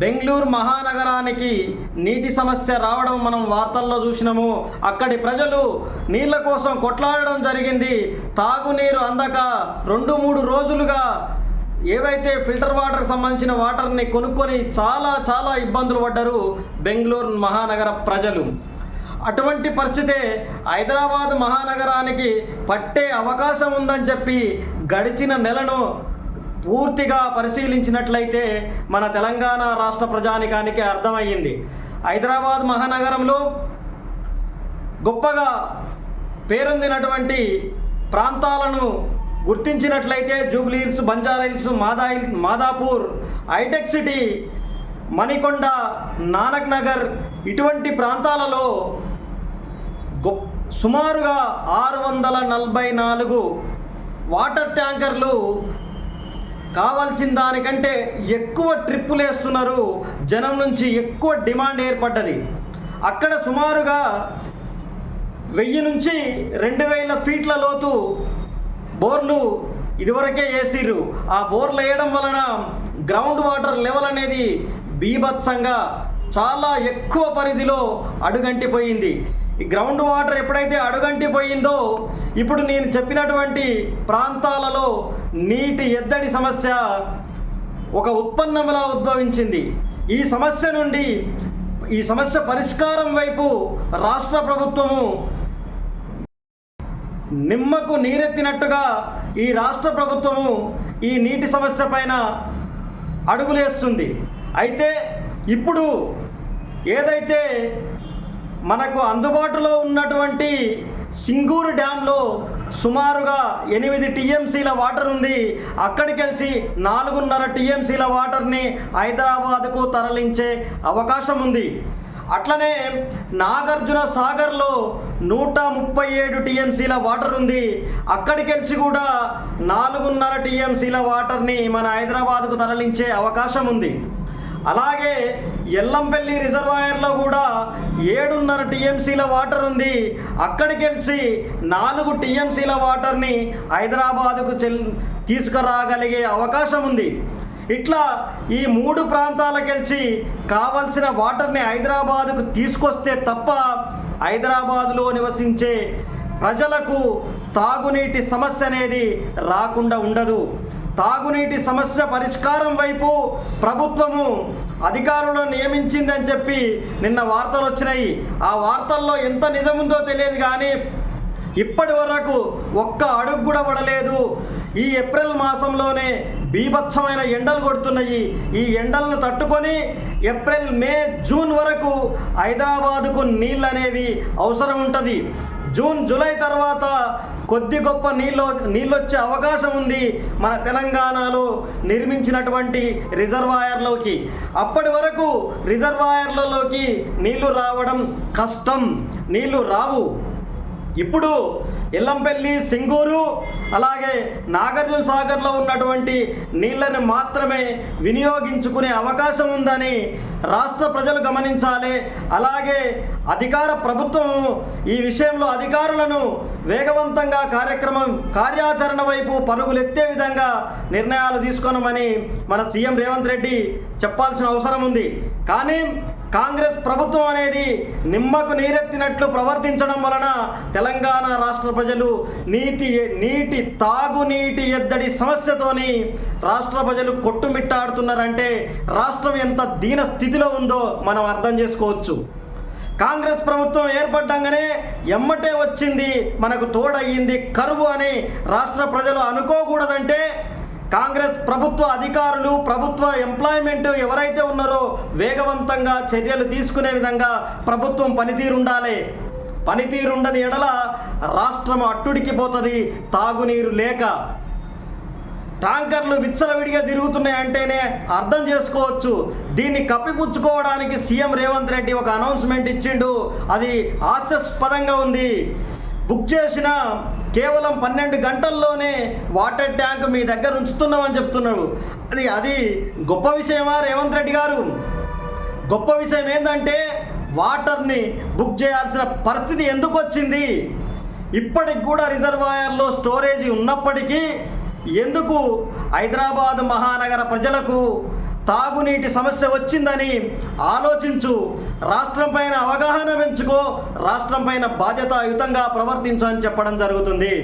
బెంగళూరు మహానగరానికి నీటి సమస్య రావడం మనం వార్తల్లో చూసినాము. అక్కడి ప్రజలు నీళ్ళ కోసం కొట్లాడడం జరిగింది. తాగునీరు అందక రెండు మూడు రోజులుగా ఏవైతే ఫిల్టర్ వాటర్కి సంబంధించిన వాటర్ని కొనుక్కొని చాలా చాలా ఇబ్బందులు పడ్డారు బెంగళూరు మహానగర ప్రజలు. అటువంటి పరిస్థితే హైదరాబాద్ మహానగరానికి పట్టే అవకాశం ఉందని చెప్పి గడిచిన నెలను పూర్తిగా పరిశీలించినట్లయితే మన తెలంగాణ రాష్ట్ర ప్రజానికానికి అర్థమయ్యింది. హైదరాబాద్ మహానగరంలో గొప్పగా పేరొందినటువంటి ప్రాంతాలను గుర్తించినట్లయితే జూబ్లీ హిల్స్ బంజారా హిల్స్ మాదా hills Madhapur hitech city Manikonda Nanak Nagar ఇటువంటి ప్రాంతాలలో గొప్ప సుమారుగా ఆరు వందల నలభై నాలుగు వాటర్ ట్యాంకర్లు కావాల్సిన దానికంటే ఎక్కువ ట్రిప్పులు వేస్తున్నారు. జనం నుంచి ఎక్కువ డిమాండ్ ఏర్పడ్డది. అక్కడ సుమారుగా వెయ్యి నుంచి రెండు వేల ఫీట్ల లోతు బోర్లు ఇదివరకే వేసిర్రు. ఆ బోర్లు వేయడం వలన గ్రౌండ్ వాటర్ లెవెల్ అనేది బీభత్సంగా చాలా ఎక్కువ పరిధిలో అడుగంటిపోయింది. ఈ గ్రౌండ్ వాటర్ ఎప్పుడైతే అడుగంటిపోయిందో ఇప్పుడు నేను చెప్పినటువంటి ప్రాంతాలలో నీటి ఎద్దడి సమస్య ఒక ఉత్పన్నంలా ఉద్భవించింది. ఈ సమస్య నుండి ఈ సమస్య పరిష్కారం వైపు రాష్ట్ర ప్రభుత్వము నిమ్మకు నీరెత్తినట్టుగా ఈ రాష్ట్ర ప్రభుత్వము ఈ నీటి సమస్య పైన అడుగులేస్తుంది. అయితే ఇప్పుడు ఏదైతే మనకు అందుబాటులో ఉన్నటువంటి సింగూరు డ్యాంలో సుమారుగా ఎనిమిది టీఎంసీల వాటర్ ఉంది. అక్కడికి వెళ్ళి నాలుగున్నర టీఎంసీల వాటర్ని హైదరాబాద్కు తరలించే అవకాశం ఉంది. అట్లనే నాగార్జున సాగర్లో నూట ముప్పై ఏడు టీఎంసీల వాటర్ ఉంది. అక్కడికి వెళ్ళి కూడా నాలుగున్నర టీఎంసీల వాటర్ని మన హైదరాబాద్కు తరలించే అవకాశం ఉంది. అలాగే ఎల్లంపల్లి రిజర్వాయర్లో కూడా ఏడున్నర టీఎంసీల వాటర్ ఉంది. అక్కడికి వెళ్ళి నాలుగు టీఎంసీల వాటర్ని హైదరాబాదుకు చెల్ తీసుకురాగలిగే అవకాశం ఉంది. ఇట్లా ఈ మూడు ప్రాంతాలకెళ్ళి కావలసిన వాటర్ని హైదరాబాదుకు తీసుకొస్తే తప్ప హైదరాబాదులో నివసించే ప్రజలకు తాగునీటి సమస్య అనేది రాకుండా ఉండదు. తాగునీటి సమస్య పరిష్కారం వైపు ప్రభుత్వము అధికారులను నియమించిందని చెప్పి నిన్న వార్తలు వచ్చినాయి. ఆ వార్తల్లో ఎంత నిజముందో తెలియదు కానీ ఇప్పటి వరకు ఒక్క అడుగు కూడా పడలేదు. ఈ ఏప్రిల్ మాసంలోనే బీభత్సమైన ఎండలు కొడుతున్నాయి. ఈ ఎండలను తట్టుకొని ఏప్రిల్ మే జూన్ వరకు హైదరాబాదుకు నీళ్ళు అనేవి అవసరం ఉంటుంది. జూన్ జూలై తర్వాత కొద్ది గొప్ప నీళ్ళు నీళ్ళొచ్చే అవకాశం ఉంది మన తెలంగాణలో నిర్మించినటువంటి రిజర్వాయర్లోకి. అప్పటి వరకు రిజర్వాయర్లలోకి నీళ్ళు రావడం కష్టం నీళ్ళు రావు. ఇప్పుడు ఎల్లంపల్లి సింగూరు అలాగే నాగార్జున సాగర్లో ఉన్నటువంటి నీళ్ళని మాత్రమే వినియోగించుకునే అవకాశం ఉందని రాష్ట్ర ప్రజలు గమనించాలి. అలాగే అధికార ప్రభుత్వం ఈ విషయంలో అధికారులను వేగవంతంగా కార్యక్రమం కార్యాచరణ వైపు పరుగులెత్తే విధంగా నిర్ణయాలు తీసుకోనమని మన సీఎం రేవంత్ రెడ్డి చెప్పాల్సిన అవసరం ఉంది. కానీ కాంగ్రెస్ ప్రభుత్వం అనేది నిమ్మకు నీరెత్తినట్లు ప్రవర్తించడం వలన తెలంగాణ రాష్ట్ర ప్రజలు నీటి నీటి తాగునీటి ఎద్దడి సమస్యతోని రాష్ట్ర ప్రజలు కొట్టుమిట్టాడుతున్నారంటే రాష్ట్రం ఎంత దీన స్థితిలో ఉందో మనం అర్థం చేసుకోవచ్చు. కాంగ్రెస్ ప్రభుత్వం ఏర్పడ్డంగానే ఎమ్మటే వచ్చింది మనకు తోడయ్యింది కరువు అని రాష్ట్ర ప్రజలు అనుకోకూడదంటే కాంగ్రెస్ ప్రభుత్వ అధికారులు ప్రభుత్వ ఎంప్లాయ్మెంట్ ఎవరైతే ఉన్నారో వేగవంతంగా చర్యలు తీసుకునే విధంగా ప్రభుత్వం పనితీరుండాలి. పనితీరుండని ఎడల రాష్ట్రం అట్టుడికి పోతుంది తాగునీరు లేక. ట్యాంకర్లు విచ్చలవిడిగా తిరుగుతున్నాయంటేనే అర్థం చేసుకోవచ్చు. దీన్ని కప్పిపుచ్చుకోవడానికి సీఎం రేవంత్ రెడ్డి ఒక అనౌన్స్మెంట్ ఇచ్చిండు. అది హాస్యాస్పదంగా ఉంది. బుక్ చేసిన కేవలం పన్నెండు గంటల్లోనే వాటర్ ట్యాంక్ మీ దగ్గర ఉంచుతున్నామని చెప్తున్నాడు. అది అది గొప్ప విషయమా రేవంత్ రెడ్డి గారు? గొప్ప విషయం ఏంటంటే వాటర్ని బుక్ చేయాల్సిన పరిస్థితి ఎందుకు వచ్చింది ఇప్పటికి కూడా రిజర్వాయర్లో స్టోరేజ్ ఉన్నప్పటికీ ఎందుకు హైదరాబాద్ మహానగర ప్రజలకు తాగునీటి సమస్య వచ్చిందని ఆలోచించు? రాష్ట్రం పైన అవగాహన పెంచుకో రాష్ట్రం పైన బాధ్యతాయుతంగా ప్రవర్తించు అని చెప్పడం జరుగుతుంది.